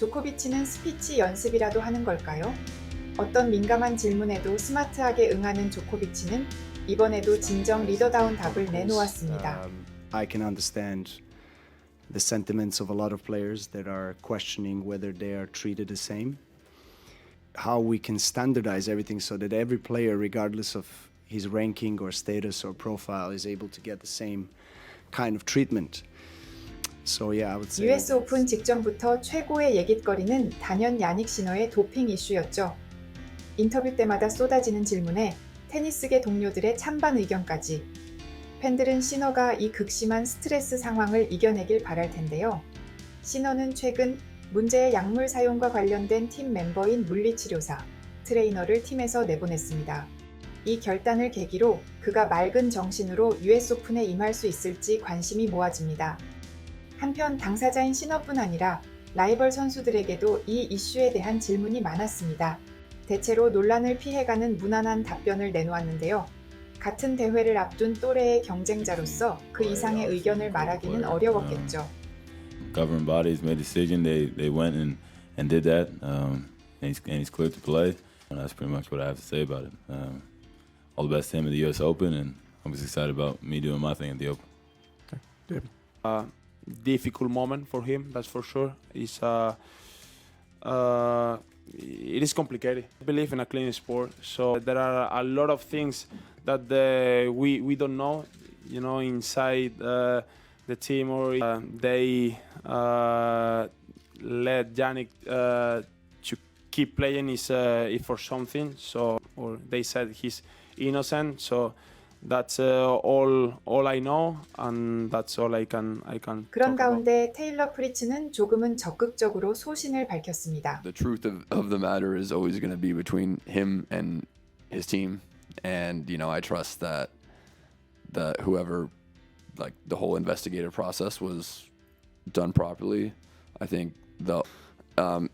조코비치는 스피치 연습이라도 하는 걸까요? 어떤 민감한 질문에도 스마트하게 응하는 조코비치는 이번에도 진정 리더다운 답을 내놓았습니다. Um, I can understand the sentiments of a lot of players that are questioning whether they are treated the same. How we can standardize everything so that every player, regardless of his ranking or status or profile, is able to get the same kind of treatment. So yeah, I would say. US 오픈 직전부터 최고의 얘깃거리는 단연 야닉 시너의 도핑 이슈였죠. 인터뷰 때마다 쏟아지는 질문에 테니스계 동료들의 찬반 의견까지. 팬들은 시너가 이 극심한 스트레스 상황을 이겨내길 바랄 텐데요. 시너는 최근 문제의 약물 사용과 관련된 팀 멤버인 물리치료사, 트레이너를 팀에서 내보냈습니다. 이 결단을 계기로 그가 맑은 정신으로 US 오픈에 임할 수 있을지 관심이 모아집니다. 한편 당사자인 신어뿐 아니라 라이벌 선수들에게도 이 이슈에 대한 질문이 많았습니다. 대체로 논란을 피해가는 무난한 답변을 내놓았는데요. 같은 대회를 앞둔 또래의 경쟁자로서 그 이상의 의견을 말하기는 어려웠겠죠. governing bodies made a decision. They they went and, and did that, um, and, he's, and he's cleared to play. And that's pretty much what I have to say about it. Um, all the best to him at the U.S. Open, and I'm just excited about me doing my thing at the Open. uh, difficult moment for him. That's for sure. It's uh, uh, it is complicated. I believe in a clean sport, so there are a lot of things that the, we we don't know. You know, inside uh, the team, or uh, they uh, let Yannick uh, to keep playing uh, is for something. So, or they said he's innocent. So. That's uh, all all I know, and that's all I can I can. 그런 talk about. 가운데 테일러 프리츠는 조금은 적극적으로 소신을 밝혔습니다. the truth of, of the matter is always going to be between him and his team and you know i trust that that whoever like the whole investigative process was done properly i think the um,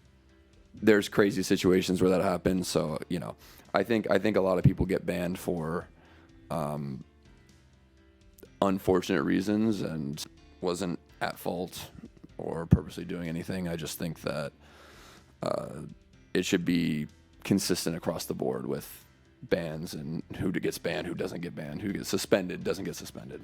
there's crazy situations where that happens so you know i think i think a lot of people get banned for um, unfortunate reasons and wasn't at fault or purposely doing anything i just think that uh, it should be consistent across the board with bans and who gets banned, who doesn't get banned, who gets suspended, doesn't get suspended.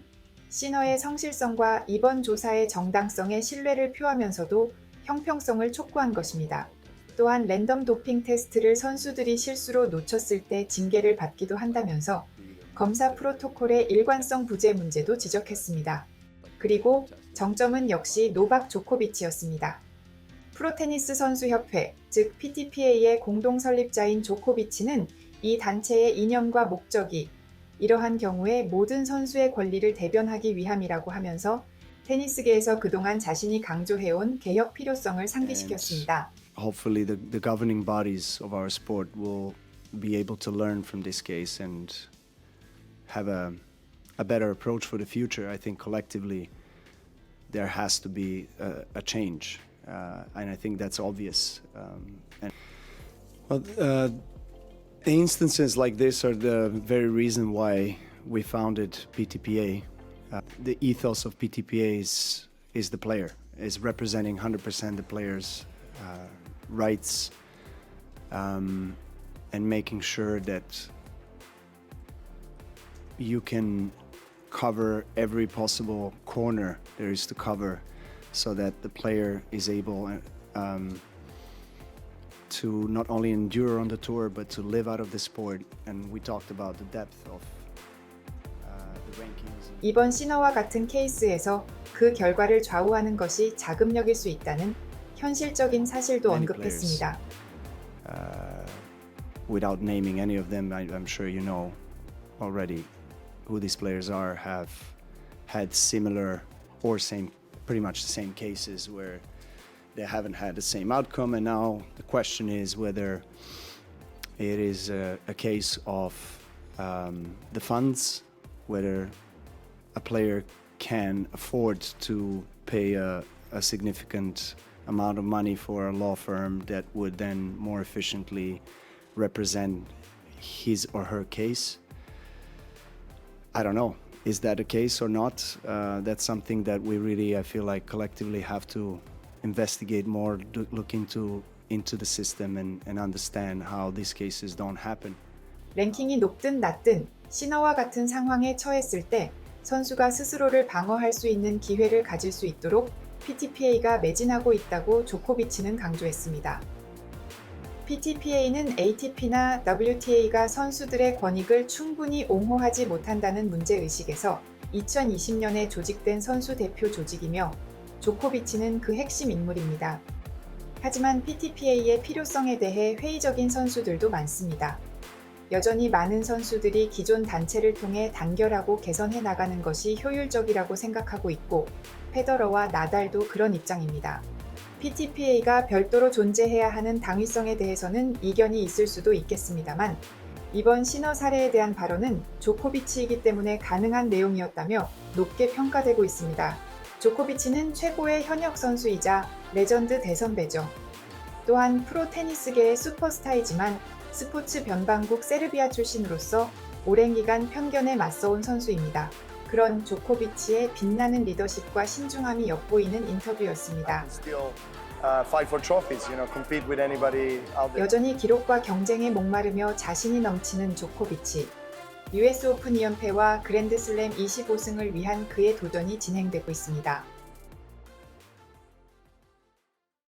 시너의 성실성과 이번 조사의 정당성에 신뢰를 표하면서도 형평성을 촉구한 것입니다. 또한 랜덤 도핑 테스트를 선수들이 실수로 놓쳤을 때 징계를 받기도 한다면서 검사 프로토콜의 일관성 부재 문제도 지적했습니다. 그리고 정점은 역시 노박 조코비치였습니다. 프로테니스 선수협회, 즉 PTPA의 공동 설립자인 조코비치는 이 단체의 이념과 목적이 이러한 경우에 모든 선수의 권리를 대변하기 위함이라고 하면서 테니스계에서 그동안 자신이 강조해온 개혁 필요성을 상기시켰습니다. hopefully the, the governing bodies of our sport will be able to learn from this case and have a, a better approach for the future. I think collectively there has to be a, a change, uh, and I think that's obvious. Um, and well, uh, instances like this are the very reason why we founded PTPA. Uh, the ethos of PTPA is is the player, is representing 100% the players' uh, rights, um, and making sure that you can cover every possible corner there is to cover, so that the player is able. Um, to not only endure on the tour but to live out of the sport and we talked about the depth of uh, the rankings 이번 시너와 같은 케이스에서 그 결과를 좌우하는 것이 자금력일 수 있다는 현실적인 사실도 Many 언급했습니다. uh, without naming any of them I, i'm sure you know already who these players are have had similar or same pretty much the same cases where they haven't had the same outcome and now the question is whether it is a, a case of um, the funds whether a player can afford to pay a, a significant amount of money for a law firm that would then more efficiently represent his or her case. I don't know. Is that a case or not? Uh, that's something that we really, I feel like, collectively have to investigate more, look, into into the system, and, and understand how these cases don't happen. 랭킹이 높든 낮든 시너와 같은 상황에 처했을 때 선수가 스스로를 방어할 수 있는 기회를 가질 수 있도록 PTPA가 매진하고 있다고 조코비치는 강조했습니다. PTPA는 ATP나 WTA가 선수들의 권익을 충분히 옹호하지 못한다는 문제의식에서 2020년에 조직된 선수 대표 조직이며 조코비치는 그 핵심 인물입니다. 하지만 PTPA의 필요성에 대해 회의적인 선수들도 많습니다. 여전히 많은 선수들이 기존 단체를 통해 단결하고 개선해 나가는 것이 효율적이라고 생각하고 있고 페더러와 나달도 그런 입장입니다. PTPA가 별도로 존재해야 하는 당위성에 대해서는 이견이 있을 수도 있겠습니다만 이번 신어 사례에 대한 발언은 조코비치이기 때문에 가능한 내용이었다며 높게 평가되고 있습니다. 조코비치는 최고의 현역 선수이자 레전드 대선배죠. 또한 프로 테니스계의 슈퍼스타이지만 스포츠 변방국 세르비아 출신으로서 오랜 기간 편견에 맞서온 선수입니다. 그런 조코비치의 빛나는 리더십과 신중함이 엿보이는 인터뷰였습니다. uh. 여전히 기록과 경쟁에 목마르며 자신이 넘치는 조코비치. US 오픈 2연패와 그랜드슬램 25승을 위한 그의 도전이 진행되고 있습니다.